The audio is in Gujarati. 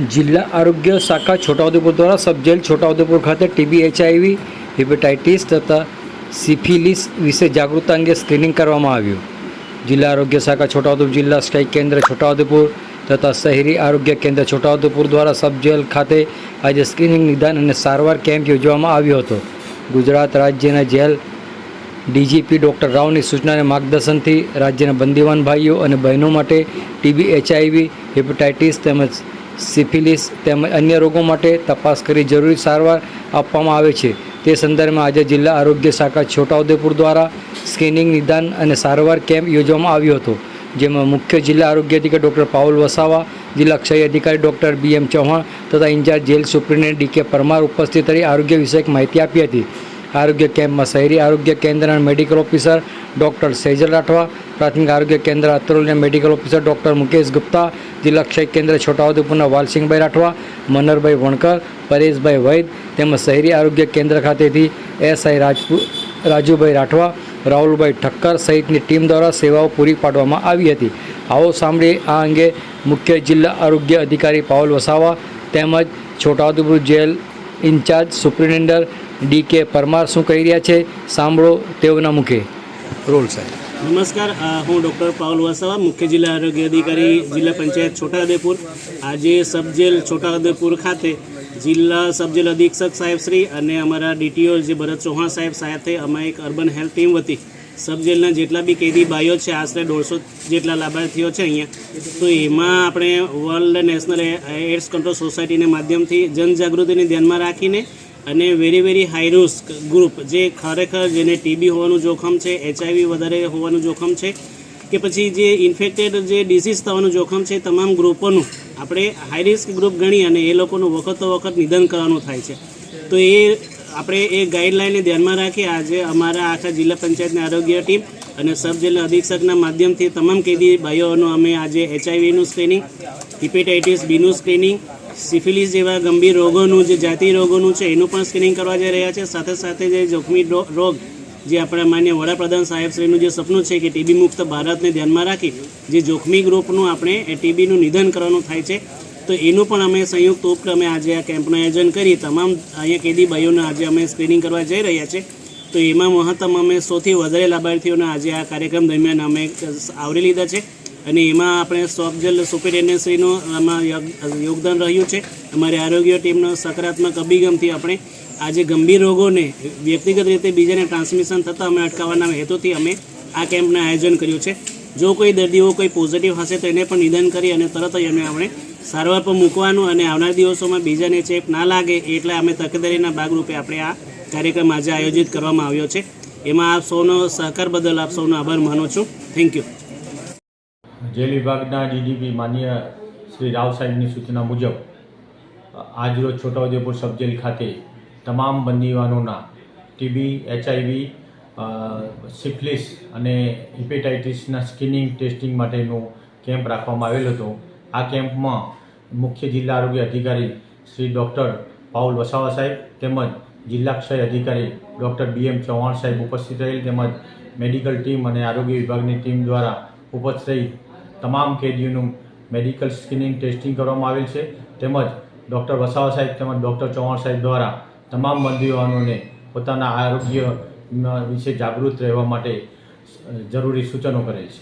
જિલ્લા આરોગ્ય શાખા છોટાઉદેપુર દ્વારા સબજેલ છોટાઉદેપુર ખાતે ટીબી, એચઆઈવી, હેપેટાઇટિસ તથા સિફિલિસ વિશે જાગૃતતા અંગે સ્ક્રીનિંગ કરવામાં આવ્યું. જિલ્લા આરોગ્ય શાખા છોટાઉદેપુર જિલ્લા સ્થાયી કેન્દ્ર છોટાઉદેપુર તથા શહેરી આરોગ્ય કેન્દ્ર છોટાઉદેપુર દ્વારા સબજેલ ખાતે આજે સ્ક્રીનિંગ નિદાન અને સારવાર કેમ્પ યોજવામાં આવ્યો હતો. ગુજરાત રાજ્યના જેલ ડીજીપી ડૉક્ટર રાવની સૂચના અને માર્ગદર્શનથી રાજ્યના બંદીવાન ભાઈઓ અને બહેનો માટે ટીબી, એચઆઈવી, હેપેટાઇટિસ તેમજ સિફિલિસ તેમજ અન્ય રોગો માટે તપાસ કરી જરૂરી સારવાર આપવામાં આવે છે. તે સંદર્ભમાં આજે જિલ્લા આરોગ્ય શાખા છોટાઉદેપુર દ્વારા સ્ક્રીનિંગ નિદાન અને સારવાર કેમ્પ યોજવામાં આવ્યો હતો, જેમાં મુખ્ય જિલ્લા આરોગ્ય અધિકારી ડૉક્ટર પાઉલ વસાવા, જિલ્લા ક્ષય અધિકારી ડૉક્ટર બી એમ ચૌહાણ તથા in charge jail superintendent D K Parmar ઉપસ્થિત રહી આરોગ્ય વિષયક માહિતી આપી હતી. આરોગ્ય કેમ્પમાં શહેરી આરોગ્ય કેન્દ્રના medical officer doctor Sejal Rathwa પ્રાથમિક આરોગ્ય કેન્દ્ર અત્રોલના medical officer doctor Mukesh Gupta, જિલ્લા ક્ષય કેન્દ્ર છોટાઉદેપુરના વાલસિંહભાઈ રાઠવા, મનરભાઈ વણકર, પરેશભાઈ વૈદ તેમજ શહેરી આરોગ્ય કેન્દ્ર ખાતેથી એસઆઈ રાજપૂત રાજુભાઈ રાઠવા, રાહુલભાઈ ઠક્કર સહિતની ટીમ દ્વારા સેવાઓ પૂરી પાડવામાં આવી હતી. આવો સાંભળીએ આ અંગે મુખ્ય જિલ્લા આરોગ્ય અધિકારી પાવલ વસાવા તેમજ Chhota Udepur jail in charge superintendent D K Parmar શું કહી રહ્યા છે? સાંભળો તેઓના મુખે. રોલ સાહેબ. નમસ્કાર હું ડૉક્ટર પાઉલ વસાવા, મુખ્ય જિલ્લા આરોગ્ય અધિકારી, જિલ્લા પંચાયત છોટાઉદેપુર. આજે સબજેલ છોટાઉદેપુર ખાતે જિલ્લા સબજેલ અધિક્ષક સાહેબ શ્રી અને અમારા ડીટીઓ જે ભરત ચૌહાણ સાહેબ સાથે અમે એક અર્બન હેલ્થ ટીમ વતી સબજેલના જેટલા બી કેદી ભાઈઓ છે, આશરે દોઢસો જેટલા લાભાર્થીઓ છે અહીંયા. તો એમાં આપણે વર્લ્ડ નેશનલ એડ્સ કંટ્રોલ સોસાયટીના માધ્યમથી જનજાગૃતિને ધ્યાનમાં રાખીને અને very very high risk group જે ખરેખર જેને ટીબી હોવાનું જોખમ છે એચઆઈવી વધારે હોવાનું જોખમ છે, કે પછી જે ઇન્ફેક્ટેડ જે ડિસીઝ થવાનું જોખમ છે, તમામ ગ્રુપોનું આપણે હાઈ રિસ્ક ગ્રુપ ગણી અને એ લોકોનું વખતો વખત નિધન કરવાનું થાય છે. તો એ આપણે એ ગાઈડલાઇનને ધ્યાનમાં રાખી આજે અમારા આખા જિલ્લા પંચાયતની આરોગ્ય ટીમ અને સબ જિલ્લા અધિક્ષકના માધ્યમથી તમામ કેદી ભાઈઓનું અમે આજે એચઆઈવીનું સ્ક્રીનિંગ હિપેટાઇટિસ બીનું સ્ક્રીનિંગ સિફિલિસ જેવા ગંભીર રોગોનું જે જાતિ રોગોનું છે, એનું પણ સ્ક્રીનિંગ કરવા જઈ રહ્યા છે. સાથે સાથે જે જોખમી રોગ જે આપણા માન્ય વડાપ્રધાન સાહેબશ્રીનું જે સપનું છે કે ટીબી મુક્ત ભારતને ધ્યાનમાં રાખી જે જોખમી ગ્રુપનું આપણે એ ટીબીનું નિધન કરવાનું થાય છે, તો એનું પણ અમે સંયુક્ત ઉપક્રમે આજે આ કેમ્પનું આયોજન કરી તમામ અહીંયા કેદી ભાઈઓને આજે અમે સ્ક્રીનિંગ કરવા જઈ રહ્યા છે. તો એમાં મહત્તમ અમે સૌથી વધારે લાભાર્થીઓને આજે આ કાર્યક્રમ દરમિયાન અમે આવરી લીધા છે. અને એમાં આપણે સોફજલ સુપરિન્ટેન્ડન્સીનું આમાં યોગદાન રહ્યું છે. અમારી આરોગ્ય ટીમનો સકારાત્મક અભિગમથી આપણે આજે ગંભીર રોગોને વ્યક્તિગત રીતે બીજાને ટ્રાન્સમિશન થતાં અમે અટકાવવાના હેતુથી અમે આ કેમ્પનું આયોજન કર્યું છે. જો કોઈ દર્દીઓ કોઈ પોઝિટિવ હશે તો એને પણ નિદાન કરી અને તરત જ અમે આપણે સારવાર પર મૂકવાનું અને આવનાર દિવસોમાં બીજાને ચેપ ના લાગે એટલે અમે તકેદારીના ભાગરૂપે આપણે આ કાર્યક્રમ આજે આયોજિત કરવામાં આવ્યો છે. એમાં આપ સૌનો સહકાર બદલ આપ સૌનો આભાર માનું છું. થેન્ક યુ જેલ વિભાગના ડીડીપી માન્ય શ્રી રાવ સાહેબની સૂચના મુજબ આજરોજ છોટાઉદેપુર સબજેલ ખાતે તમામ બંદીવાનોના ટીબી એચઆઈવી સિફલિસ અને હિપેટાઇટિસના સ્કિનિંગ ટેસ્ટિંગ માટેનો કેમ્પ રાખવામાં આવેલ હતો. આ કેમ્પમાં મુખ્ય જિલ્લા આરોગ્ય અધિકારી શ્રી ડૉક્ટર પાઉલ વસાવા સાહેબ તેમજ જિલ્લા ક્ષય અધિકારી ડૉક્ટર બી એમ ચૌહાણ સાહેબ ઉપસ્થિત રહેલ તેમજ મેડિકલ ટીમ અને આરોગ્ય વિભાગની ટીમ દ્વારા ઉપસ્થિત રહી તમામ કેદીઓનું મેડિકલ સ્ક્રીનિંગ ટેસ્ટિંગ કરવામાં આવેલ છે. તેમજ ડૉક્ટર વસાવા સાહેબ તેમજ ડૉક્ટર ચૌહાણ સાહેબ દ્વારા તમામ બંદીઓને પોતાના આરોગ્ય વિશે જાગૃત રહેવા માટે જરૂરી સૂચનો કરેલ છે.